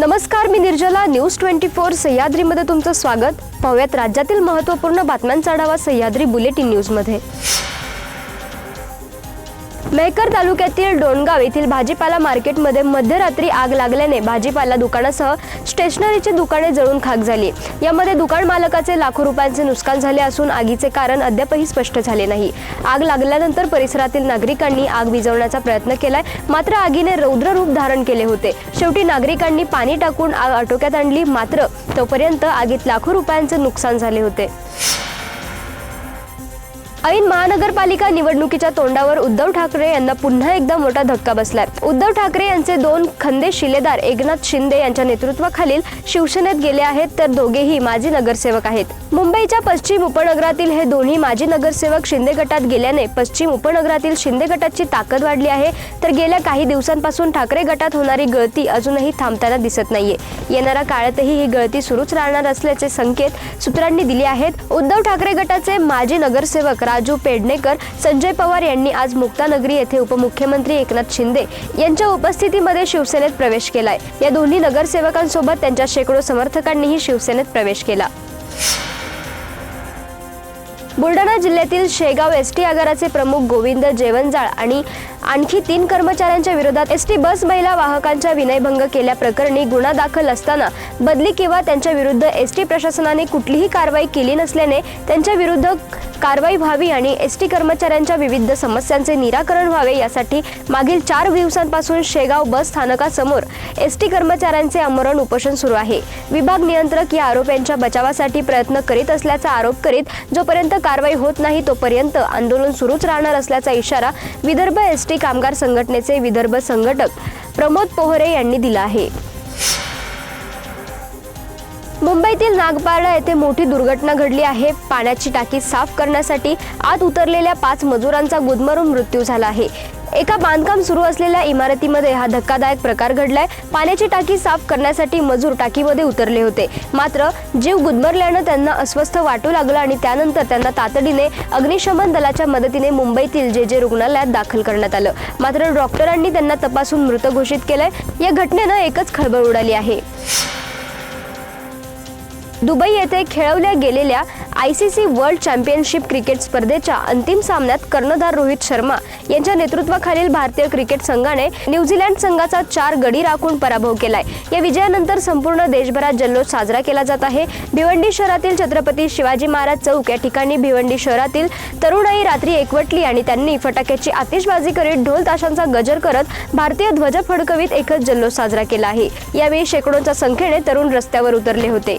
नमस्कार मी Nirjala. News twenty four सह्याद्रीमध्ये तुमचं स्वागत. पाहूयात राज्यातील महत्त्वपूर्ण बातम्यांचा आढावा सह्याद्री बुलेटिन न्यूजमध्ये. मेहकर तालुक्यातील डोणगाव येथील भाजीपाला मार्केटमध्ये मध्यरात्री आग लागल्याने भाजीपाला दुकानासह स्टेशनरीची दुकाने जळून खाक झाली. यामध्ये दुकान मालकाचे लाखो रुपयांचे नुकसान झाले असून आगीचे कारण अद्यापही स्पष्ट झाले नाही. आग लागल्यानंतर परिसरातील नागरिकांनी आग विझवण्याचा प्रयत्न केलाय मात्र आगीने रौद्र रूप धारण केले होते. शेवटी नागरिकांनी पाणी टाकून आग आटोक्यात आणली मात्र तोपर्यंत आगीत लाखो रुपयांचे नुकसान झाले होते. ऐन महानगरपालिका निवडणुकीच्या तोंडावर उद्धव ठाकरे यांना पुन्हा एकदा मोठा धक्का बसलाय. उद्धव ठाकरे यांचे दोन खंदे शिलेदार एकनाथ शिंदे यांच्या नेतृत्वाखालील शिवसेनेत गेले आहेत तर दोघेही माजी नगरसेवक आहेत. मुंबईच्या पश्चिम उपनगरातील हे दोन्ही माजी नगरसेवक शिंदे गटात गेल्याने पश्चिम उपनगरातील शिंदे गटाची ताकद वाढली आहे तर गेल्या काही दिवसांपासून ठाकरे गटात होणारी गळती अजूनही थांबताना दिसत नाहीये. येणाऱ्या काळातही ही गळती सुरूच राहणार असल्याचे संकेत सूत्रांनी दिले आहेत. उद्धव ठाकरे गटाचे माजी नगरसेवक राजू पेडणेकर संजय पवार यांनी आज मुक्तानगरी येथे उपमुख्यमंत्री एकनाथ शिंदे यांच्या उपस्थितीमध्ये शिवसेनेत प्रवेश केलाय. या दोन्ही नगरसेवकांसोबत त्यांच्या शेकडो समर्थकांनीही शिवसेनेत प्रवेश केला. बुलढाणा जिल्ह्यातील शेगाव एस टी आगाराचे प्रमुख गोविंद जेवंजाळ आणि आणखी तीन कर्मचाऱ्यांच्या विरोधात एस टी बस महिला वाहकांच्या विनयभंग केल्याप्रकरणी गुन्हा दाखल असताना बदली किंवा त्यांच्या विरुद्ध एस टी प्रशासनाने कुठलीही कारवाई केली नसल्याने त्यांच्या विरुद्ध कारवाई व्हावी आणि एस टी कर्मचाऱ्यांच्या विविध समस्यांचे निराकरण व्हावे यासाठी मागील चार दिवसांपासून शेगाव बस स्थानकासमोर एस टी कर्मचाऱ्यांचे आमरण उपोषण सुरू आहे. विभाग नियंत्रक या आरोप्यांच्या बचावासाठी प्रयत्न करीत असल्याचा आरोप करीत जोपर्यंत कारवाई होत नाही तोपर्यंत आंदोलन सुरूच राहणार असल्याचा इशारा विदर्भ एस एसटी कामगार संघटनेचे विदर्भ संघटक प्रमोद पोहरे यांनी दिला आहे. मुंबईतील नागपाडा येथे मोठी दुर्घटना घडली आहे. पाण्याची टाकी साफ करण्यासाठी आत उतरलेल्या पाच मजुरांचा गुदमरून मृत्यू झाला आहे. एका बांधकाम सुरू असलेल्या इमारतीमध्ये हा धक्कादायक प्रकार घडलाय. पाण्याची टाकी साफ करण्यासाठी मजूर टाकीमध्ये उतरले होते. मात्र जीव गुदमरल्यानं त्यांना अस्वस्थ वाटू लागलं आणि त्यानंतर त्यांना तातडीने अग्निशमन दलाच्या मदतीने मुंबईतील जे जे रुग्णालयात दाखल करण्यात आलं. मात्र डॉक्टरांनी त्यांना तपासून मृत घोषित केलंय. या घटनेनं एकच खळबळ उडाली आहे. दुबई येथे खेळवल्या गेलेल्या I C C world championship cricket स्पर्धेच्या अंतिम सामन्यात कर्णधार रोहित शर्मा यांच्या नेतृत्वाखालील भारतीय क्रिकेट संघाने न्यूझीलंड संघाचा चार गडी राखून पराभव केलाय. या विजयानंतर संपूर्ण देशभरात जल्लोष साजरा केला जात आहे. भिवंडी शहरातील छत्रपती शिवाजी महाराज चौक या ठिकाणी भिवंडी शहरातील तरुणाई रात्री एकवटली आणि त्यांनी फटाक्याची आतिषबाजी करीत ढोल ताशांचा गजर करत भारतीय ध्वज फडकवीत एकच जल्लोष साजरा केला आहे. यावेळी शेकडोंच्या संख्येने तरुण रस्त्यावर उतरले होते.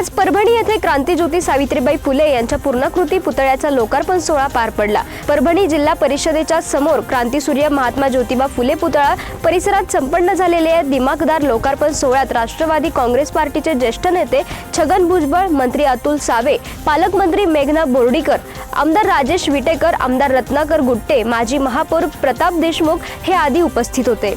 आज परभणी येथे क्रांतीज्योती सावित्रीबाई फुले यांच्या पूर्णाकृती पुतळ्याचा लोकार्पण सोहळा पार पडला. परभणी जिल्हा परिषदेच्या समोर क्रांतीसूर्य महात्मा ज्योतिबा फुले पुतळा परिसरात संपन्न झालेल्या दिमाखदार लोकार्पण सोहळ्यात राष्ट्रवादी काँग्रेस पार्टीचे ज्येष्ठ नेते छगन भुजबळ मंत्री अतुल सावे पालकमंत्री मेघना बोर्डीकर आमदार राजेश विटेकर आमदार रत्नाकर गुट्टे माजी महापौर प्रताप देशमुख हे आदी उपस्थित होते.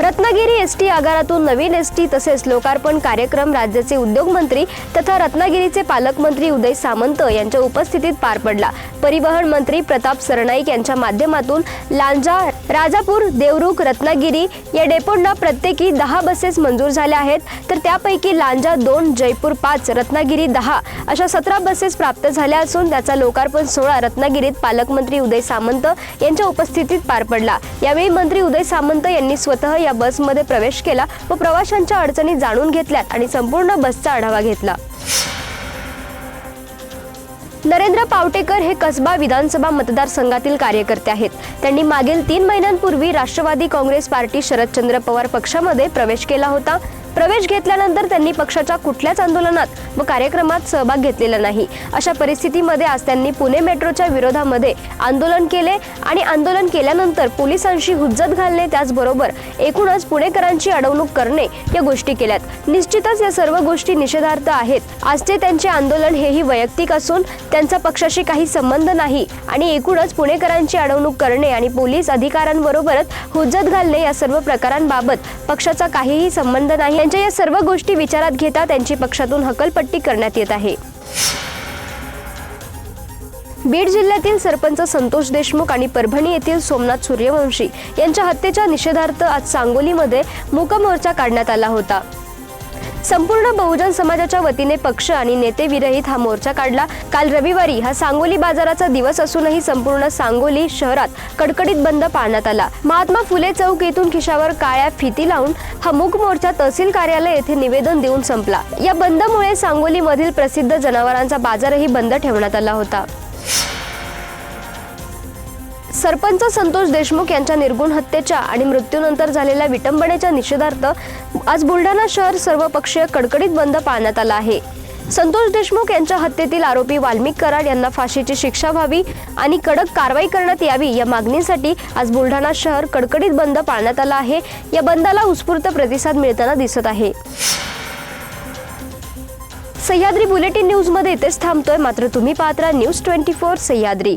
रत्नागिरी एस टी आगारातून नवीन एस टी तसेच लोकार्पण कार्यक्रम राज्याचे उद्योगमंत्री तथा रत्नागिरीचे पालकमंत्री उदय सामंत यांच्या उपस्थितीत पार पडला. परिवहन मंत्री प्रताप सरनाईक यांच्या माध्यमातून लांजा राजापूर देवरुख रत्नागिरी या डेपोंना प्रत्येकी दहा बसेस मंजूर झाल्या आहेत. तर त्यापैकी लांजा दोन जयपूर पाच रत्नागिरी दहा अशा सतरा बसेस प्राप्त झाल्या असून त्याचा लोकार्पण सोहळा रत्नागिरीत पालकमंत्री उदय सामंत यांच्या उपस्थितीत पार पडला. यावेळी मंत्री उदय सामंत यांनी स्वतः या बसमध्ये प्रवेश केला व प्रवाशांच्या अडचणी जाणून घेतल्यात आणि संपूर्ण बसचा आढावा घेतला. नरेंद्र पावटेकर हे कसबा विधानसभा मतदारसंघातील कार्यकर्ते आहेत. त्यांनी मागील तीन महिन्यांपूर्वी राष्ट्रवादी काँग्रेस पार्टी शरदचंद्र पवार पक्षामध्ये प्रवेश केला होता. प्रवेश घेतल्यानंतर त्यांनी पक्षाच्या कुठल्याच आंदोलनात व कार्यक्रमात सहभाग घेतलेला नाही. अशा परिस्थितीमध्ये आज त्यांनी पुणे मेट्रोच्या विरोधामध्ये आंदोलन केले आणि आंदोलन केल्यानंतर पोलिसांशी हुज्जत घालणे त्याचबरोबर एकूणच पुणेकरांची अडवणूक करणे या गोष्टी केल्यात. निश्चितच या सर्व गोष्टी निषेधार्थ आहेत. आजचे त्यांचे आंदोलन हेही वैयक्तिक असून त्यांचा पक्षाशी काही संबंध नाही आणि एकूणच पुणेकरांची अडवणूक करणे आणि पोलीस अधिकाऱ्यांबरोबरच हुज्जत घालणे या सर्व प्रकारांबाबत पक्षाचा काहीही संबंध नाही. त्यांच्या या सर्व गोष्टी विचारात घेता त्यांची पक्षातून हकलपट्टी करण्यात येत आहे. बीड जिल्ह्यातील सरपंच संतोष देशमुख आणि परभणी येथील सोमनाथ सूर्यवंशी यांच्या हत्येच्या निषेधार्थ आज सांगोलीमध्ये मूकमोर्चा काढण्यात आला होता. संपूर्ण बहुजन समाजाच्या वतीने पक्ष आणि नेते विरहित हा मोर्चा काढला. काल रविवारी हा सांगोली बाजाराचा दिवस असूनही संपूर्ण सांगोली शहरात कडकडीत बंद पाळण्यात आला. महात्मा फुले चौक येथून खिशावर काळ्या फिती लावून हा मूक मोर्चा तहसील कार्यालय येथे निवेदन देऊन संपला. या बंदमुळे सांगोलीमधील प्रसिद्ध जनावरांचा बाजारही बंद ठेवण्यात आला होता. सरपंच संतोष देशमुख यांच्या निर्गुण हत्येच्या आणि मृत्यूनंतर झालेल्या विटंबनेच्या निषेधार्थ आज बुलढाणा शहर सर्वपक्षीय कडकडीत बंद पाळण्यात आला आहे. संतोष देशमुख यांच्या हत्येतील आरोपी वाल्मिक कराड यांना फाशीची शिक्षा व्हावी आणि कडक कारवाई करण्यात यावी या मागणीसाठी आज बुलढाणा शहर कडकडीत बंद पाळण्यात आला आहे. या बंदाला उत्स्फूर्त प्रतिसाद मिळताना दिसत आहे. सह्याद्री बुलेटिन न्यूजमध्ये इथेच थांबतोय. मात्र तुम्ही पाहत न्यूज ट्वेंटी फोर सह्याद्री.